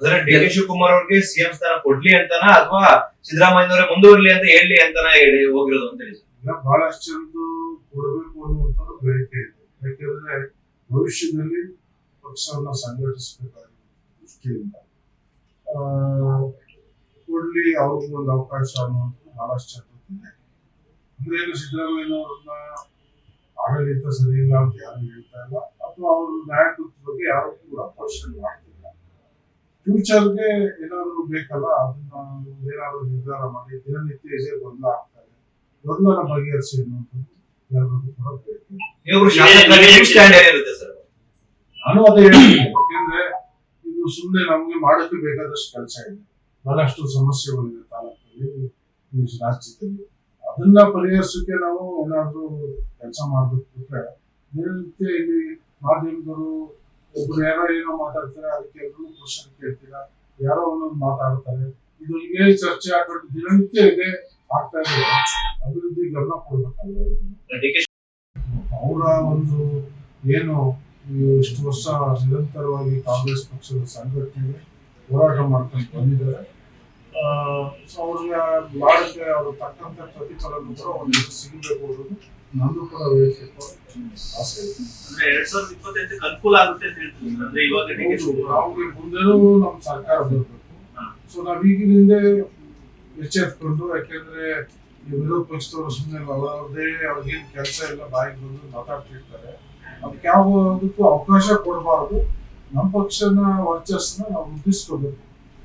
ಅಂದ್ರೆ D K Shivakumar ಅವ್ರಿಗೆ CM ಸ್ಥಾನ ಕೊಡ್ಲಿ ಅಂತಾನ ಅಥವಾ ಸಿದ್ದರಾಮಯ್ಯನವರೇ ಮುಂದುವರ್ಲಿ ಅಂತ ಹೇಳಿ ಅಂತಾನ ಹೇಳಿ ಹೋಗಿರೋದು ಅಂತ ಹೇಳಿ ಈಗ ಬಹಳಷ್ಟು ಜನರು ಕೊಡಬೇಕು ಅನ್ನುವಂಥ ಬೇಡಿಕೆ ಇದೆ. ಯಾಕೆಂದ್ರೆ ಭವಿಷ್ಯದಲ್ಲಿ ಪಕ್ಷವನ್ನ ಸಂಘಟಿಸಬೇಕಾದ ದೃಷ್ಟಿಯಿಂದ. ಆ, ಕೊಡ್ಲಿ ಅವ್ರಿಗೂ ಒಂದು ಅವಕಾಶ ಅನ್ನುವಂಥ ಬಹಳಷ್ಟು ಇದೆ ಅಂದ್ರೆ ಏನು ಸಿದ್ದರಾಮಯ್ಯನವ್ರನ್ನ ಆಡಳಿತ ಸರಿ ಇಲ್ಲ ಅಂತ ಯಾರು ಹೇಳ್ತಾ ಇಲ್ಲ. ಅಥವಾ ಅವ್ರ ನಾಯಕತ್ವ ಬಗ್ಗೆ ಯಾರು ಕೂಡ ಅಪೋಷನ್ ಮಾಡ್ತಿಲ್ಲ ಫ್ಯೂಚರ್ಗೆ ಏನಾದ್ರು ಬೇಕಲ್ಲ ಅದನ್ನ ಏನಾದ್ರು ನಿರ್ಧಾರ ಮಾಡಿ ದಿನನಿತ್ಯ ಇದೇ ಗೊಂದಲ ಆಗ್ತಾರೆ ಗೊಂದಲನ ಬಗೆಹರಿಸಿ ಅನ್ನುವಂಥದ್ದು ಎಲ್ಲರಿಗೂ ಕೂಡ ಬೇಕು ಏನಿರುತ್ತೆ ಸರ್? ನಾನು ಅದೇ ಹೇಳ್ತೀನಿ ಯಾಕೆಂದ್ರೆ ಇದು ಸುಮ್ಮನೆ ನಮ್ಗೆ ಮಾಡಕ್ಕೆ ಬೇಕಾದಷ್ಟು ಕೆಲಸ ಇದೆ. ಬಹಳಷ್ಟು ಸಮಸ್ಯೆಗಳಿದೆ ತಾಲೂಕಲ್ಲಿ ಈ ರಾಜ್ಯದಲ್ಲಿ. ಅದನ್ನ ಪರಿಹರಿಸಕ್ಕೆ ನಾವು ಏನಾದ್ರು ಕೆಲಸ ಮಾಡ್ಬೇಕು ಬಿಟ್ರೆ ದಿನನಿತ್ಯ ಇಲ್ಲಿ ಮಾಧ್ಯಮದವರು ಒಬ್ರು ಯಾರೋ ಏನೋ ಮಾತಾಡ್ತಾರೆ ಅದಕ್ಕೆ ಎಲ್ಲರೂ ಕ್ವಶನ್ ಕೇಳ್ತೀರಾ. ಯಾರೋ ಒಂದೊಂದು ಮಾತಾಡ್ತಾರೆ. ಇದು ಹಿಂಗೆ ಚರ್ಚೆ ಆಗ್ಬಿಟ್ಟು ದಿನನಿತ್ಯ ಇದೆ ಆಗ್ತಾ ಇದೆ. ಅಭಿವೃದ್ಧಿ ಗಮನ ಅವರ ಒಂದು ಏನು ಇಷ್ಟು ವರ್ಷ ನಿರಂತರವಾಗಿ ಕಾಂಗ್ರೆಸ್ ಪಕ್ಷದ ಸಂಘಟನೆಗೆ ಹೋರಾಟ ಮಾಡ್ಕೊಂಡು ಬಂದಿದ್ದಾರೆ. ಸೊ ಅವ್ರಿಗೆ ಮಾಡಕ್ಕೆ ಅವರು ತಕ್ಕಂತ ಪ್ರತಿಫಲ ಕೂಡ ಒಂದು ಸಿಗಬೇಕು ಅನ್ನೋದು ನಂದು ಕೂಡ ವೈಯಕ್ತಿಕ ಆಸೆ ಅಂದ್ರೆ ಎರಡ್ ಸಾವಿರದ ಇಪ್ಪತ್ತೈದಕ್ಕೆ ಅನುಕೂಲ ಆಗುತ್ತೆ ಅಂತ ಹೇಳ್ತೀವಿ. ಅಂದ್ರೆ ಇವಾಗ ನಾವು ಅವ್ರಿಗೆ ಮುಂದೆನೂ ನಮ್ಮ ಸರ್ಕಾರ ಬರಬೇಕು. ಸೊ ನಾವ್ ಈಗಿನಿಂದ ಎಚ್ಚೆತ್ಕೊಂಡು ಯಾಕೆಂದ್ರೆ ಈ ವಿರೋಧ ಪಕ್ಷದವರು ಸುಮ್ಮನೆ ಅವ್ರದೇ ಅವ್ರಿಗೇನು ಕೆಲಸ ಇಲ್ಲ ಬಾಯಿಗೆ ಬಂದು ಮಾತಾಡ್ತಿರ್ತಾರೆ. ಅದಕ್ಕೆ ಯಾವುದಕ್ಕೂ ಅವಕಾಶ ಕೊಡಬಾರ್ದು. ನಮ್ಮ ಪಕ್ಷನ ವರ್ಚಸ್ನ ನಾವು ವೃದ್ಧಿಸ್ಕೋಬೇಕು